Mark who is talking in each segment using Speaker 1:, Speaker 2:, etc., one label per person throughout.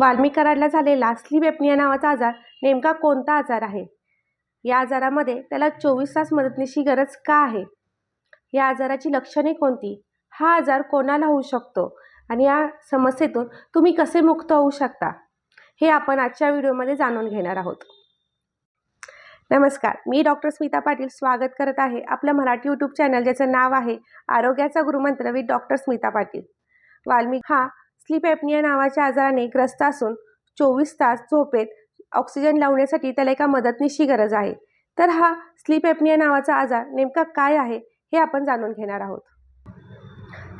Speaker 1: वाल्मिकराडला झालेला sleep apnoea नावाचा आजार नेमका कोणता आजार आहे? या आजारामध्ये त्याला चोवीस तास मदतनीची गरज का आहे? या आजाराची लक्षणे कोणती? हा आजार कोणाला होऊ शकतो? आणि या समस्येतून तुम्ही कसे मुक्त होऊ शकता? हे आपण आजच्या व्हिडिओमध्ये जाणून घेणार आहोत. नमस्कार मी डॉक्टर स्मिता पाटील स्वागत करत आहे आपल्या मराठी यूट्यूब चॅनल ज्याचं नाव आहे आरोग्याचा गुरुमंत्र विथ डॉक्टर स्मिता पाटील. वाल्मिक हा स्लीप ॲपनिया नावाच्या आजाराने ग्रस्त असून चोवीस तास झोपेत ऑक्सिजन लावण्यासाठी त्याला एका मदतनीशी गरज आहे. तर हा स्लीप ॲपनिया नावाचा आजार नेमका काय आहे हे आपण जाणून घेणार आहोत.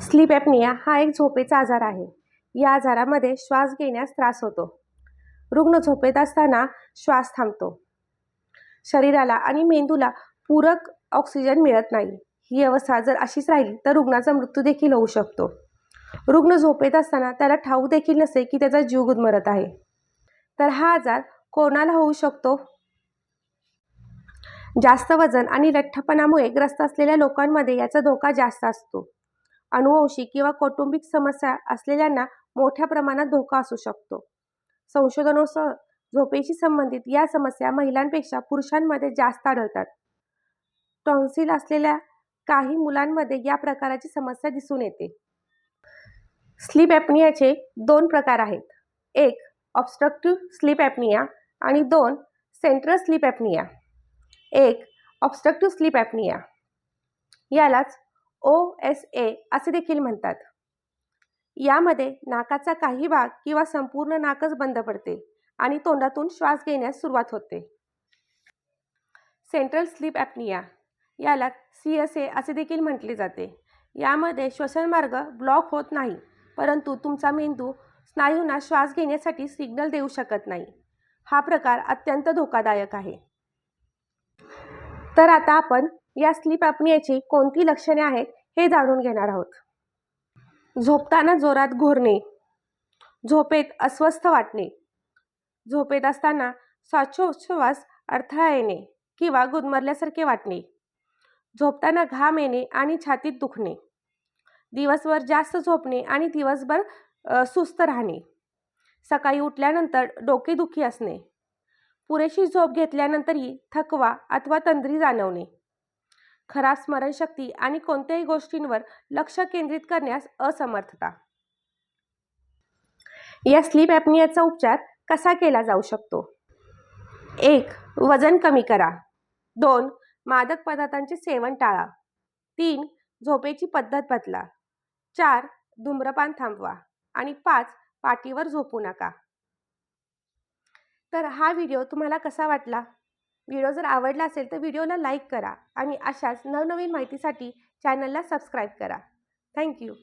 Speaker 1: स्लीप ॲपनिया हा एक झोपेचा आजार आहे. या आजारामध्ये श्वास घेण्यास त्रास होतो. रुग्ण झोपेत असताना श्वास थांबतो. शरीराला आणि मेंदूला पूरक ऑक्सिजन मिळत नाही. ही अवस्था जर अशीच राहिली तर रुग्णाचा मृत्यू देखील होऊ शकतो. रुग्ण झोपेत असताना त्याला ठाऊक देखील नसे की त्याचा जीव गुदमरत आहे. तर हा आजार कोणाला होऊ शकतो? जास्त वजन आणि लठ्ठपणामुळे ग्रस्त असलेल्या लोकांमध्ये याचा धोका जास्त असतो. अनुवंशिक किंवा कौटुंबिक समस्या असलेल्यांना मोठ्या प्रमाणात धोका असू शकतो. संशोधनानुसार झोपेशी संबंधित या समस्या महिलांपेक्षा पुरुषांमध्ये जास्त आढळतात. टॉन्सिल असलेल्या काही मुलांमध्ये या प्रकाराची समस्या दिसून येते. स्लीप ॲपनियाचे दोन प्रकार आहेत. एक ऑब्स्ट्रक्टिव्ह स्लीप ॲपनिया आणि दोन सेंट्रल स्लीप ॲपनिया एक ऑब्स्ट्रक्टिव्ह स्लीप ॲपनिया यालाच ओ एस ए असे देखील म्हणतात. यामध्ये नाकाचा काही भाग किंवा संपूर्ण नाकच बंद पडते आणि तोंडातून श्वास घेण्यास सुरुवात होते. सेंट्रल स्लीप ॲपनिया याला सी एस ए असे देखील म्हटले जाते. यामध्ये श्वसनमार्ग ब्लॉक होत नाही. परंतु तुमचा मेंदू स्नायूंना श्वास घेण्यासाठी सिग्नल देऊ शकत नाही. हा प्रकार अत्यंत धोकादायक आहे. तर आता आपण या स्लीप अपनियाची कोणती लक्षणे आहेत हे जाणून घेणार आहोत. झोपताना जोरात घोरणे झोपेत अस्वस्थ वाटणे झोपेत असताना श्वासोच्छ्वास अडथळा येणे किंवा गुदमरल्यासारखे वाटणे झोपताना घाम येणे आणि छातीत दुखणे. दिवसभर जास्त झोपणे आणि दिवसभर सुस्त राहणे. सकाळी उठल्यानंतर डोकेदुखी असणे. पुरेशी झोप घेतल्यानंतरही थकवा अथवा तंद्री जाणवणे. खराब स्मरणशक्ती आणि कोणत्याही गोष्टींवर लक्ष केंद्रित करण्यास असमर्थता. या स्लीप ॲपनियाचा उपचार कसा केला जाऊ शकतो? एक वजन कमी करा. दोन मादक पदार्थांचे सेवन टाळा. तीन झोपेची पद्धत बदला. चार धूम्रपान थांबवा आणि पाच पाठीवर झोपू नका. तर हा व्हिडिओ तुम्हाला कसा वाटला? व्हिडिओ जर आवडला असेल तर व्हिडिओला लाईक करा आणि अशाच नवनवीन माहितीसाठी चॅनलला सबस्क्राईब करा. थँक्यू